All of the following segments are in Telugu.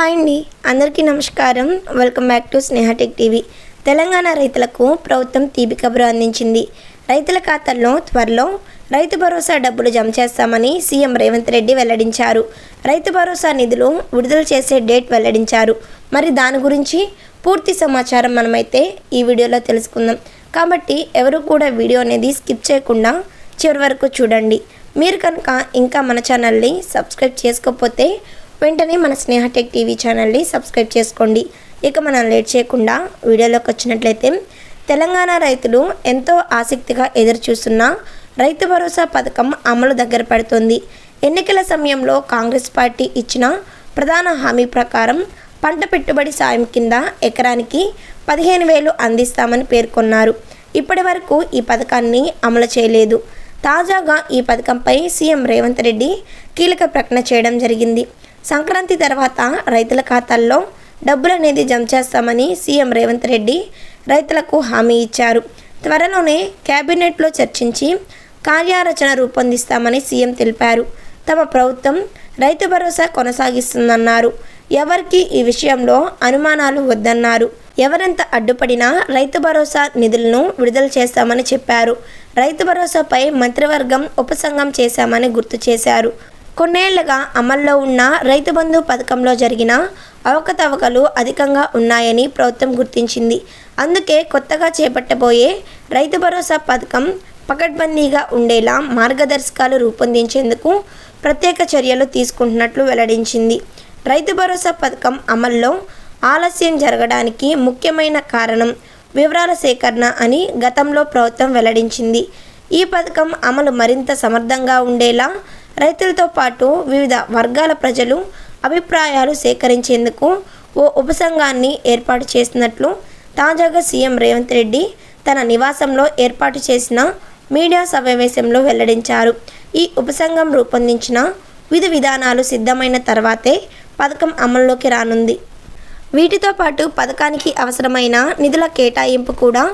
హాయ్ అండి. అందరికీ నమస్కారం. Welcome back to Sneha Tech TV Telangana రైతులకు ప్రభుత్వం తీపి కబురు అందించింది. రైతుల ఖాతాల్లో త్వరలో రైతు భరోసా డబ్బులు జమ చేస్తామని సీఎం రేవంత్ రెడ్డి వెల్లడించారు. రైతు భరోసా నిధులు విడుదల చేసే డేట్ వెల్లడించారు. మరి దాని గురించి పూర్తి సమాచారం మనమైతే ఈ వీడియోలో తెలుసుకుందాం. కాబట్టి ఎవరు కూడా వీడియో అనేది స్కిప్ చేయకుండా చివరి వరకు చూడండి. మీరు కనుక ఇంకా మన ఛానల్ని సబ్స్క్రైబ్ చేసుకోకపోతే వెంటనే మన స్నేహ టెక్ టీవీ ఛానల్ని సబ్స్క్రైబ్ చేసుకోండి. ఇక మనం లేట్ చేయకుండా వీడియోలోకి వచ్చినట్లయితే తెలంగాణ రైతులు ఎంతో ఆసక్తిగా ఎదురుచూస్తున్న రైతు భరోసా పథకం అమలు దగ్గర పడుతుంది. ఎన్నికల సమయంలో కాంగ్రెస్ పార్టీ ఇచ్చిన ప్రధాన హామీ ప్రకారం పంట పెట్టుబడి సాయం కింద ఎకరానికి పదిహేను వేలు అందిస్తామని పేర్కొన్నారు. ఇప్పటి వరకు ఈ పథకాన్ని అమలు చేయలేదు. తాజాగా ఈ పథకంపై సీఎం రేవంత్ రెడ్డి కీలక ప్రకటన చేయడం జరిగింది. సంక్రాంతి తర్వాత రైతుల ఖాతాల్లో డబ్బులు అనేది జమ చేస్తామని సీఎం రేవంత్ రెడ్డి రైతులకు హామీ ఇచ్చారు. త్వరలోనే కేబినెట్లో చర్చించి కార్యారచన రూపొందిస్తామని సీఎం తెలిపారు. తమ ప్రభుత్వం రైతు భరోసా కొనసాగిస్తుందన్నారు. ఎవరికి ఈ విషయంలో అనుమానాలు వద్దన్నారు. ఎవరెంత అడ్డుపడినా రైతు భరోసా నిధులను విడుదల చేస్తామని చెప్పారు. రైతు భరోసాపై మంత్రివర్గం ఉపసంఘం చేశామని గుర్తు చేశారు. కొన్నేళ్ళుగా అమల్లో ఉన్న రైతు బంధు పథకంలో జరిగిన అవకతవకలు అధికంగా ఉన్నాయని ప్రభుత్వం గుర్తించింది. అందుకే కొత్తగా చేపట్టబోయే రైతు భరోసా పథకం పకడ్బందీగా ఉండేలా మార్గదర్శకాలు రూపొందించేందుకు ప్రత్యేక చర్యలు తీసుకుంటున్నట్లు వెల్లడించింది. రైతు భరోసా పథకం అమల్లో ఆలస్యం జరగడానికి ముఖ్యమైన కారణం వివరాల సేకరణ అని గతంలో ప్రభుత్వం వెల్లడించింది. ఈ పథకం అమలు మరింత సమర్థంగా ఉండేలా రైతులతో పాటు వివిధ వర్గాల ప్రజలు అభిప్రాయాలు సేకరించేందుకు ఓ ఉపసంఘాన్ని ఏర్పాటు చేసినట్లు తాజాగా సీఎం రేవంత్ రెడ్డి తన నివాసంలో ఏర్పాటు చేసిన మీడియా సమావేశంలో వెల్లడించారు. ఈ ఉపసంఘం రూపొందించిన విధి విధానాలు సిద్ధమైన తర్వాతే పథకం అమల్లోకి రానుంది. వీటితో పాటు పథకానికి అవసరమైన నిధుల కేటాయింపు కూడా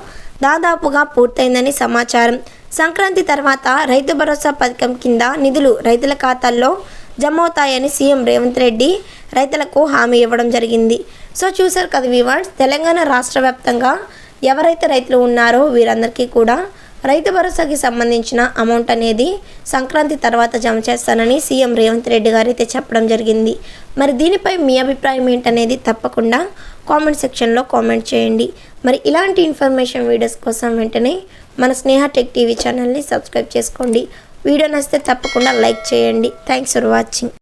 దాదాపుగా పూర్తయిందని సమాచారం. సంక్రాంతి తర్వాత రైతు భరోసా పథకం కింద నిధులు రైతుల ఖాతాల్లో జమ అవుతాయని సీఎం రేవంత్ రెడ్డి రైతులకు హామీ ఇవ్వడం జరిగింది. సో చూసారు కదా వివాడ్స్ తెలంగాణ రాష్ట్ర వ్యాప్తంగా ఎవరైతే రైతులు ఉన్నారో వీరందరికీ కూడా రైతు భరోసాకి సంబంధించిన అమౌంట్ అనేది సంక్రాంతి తర్వాత జమ చేస్తానని సీఎం రేవంత్ రెడ్డి గారు అయితే చెప్పడం జరిగింది. మరి దీనిపై మీ అభిప్రాయం ఏంటనేది తప్పకుండా కామెంట్ సెక్షన్లో కామెంట్ చేయండి. మరి ఇలాంటి ఇన్ఫర్మేషన్ వీడియోస్ కోసం వెంటనే మన స్నేహ టెక్ టీవీ ఛానల్ని సబ్స్క్రైబ్ చేసుకోండి. వీడియో నచ్చితే తప్పకుండా లైక్ చేయండి. Thanks for watching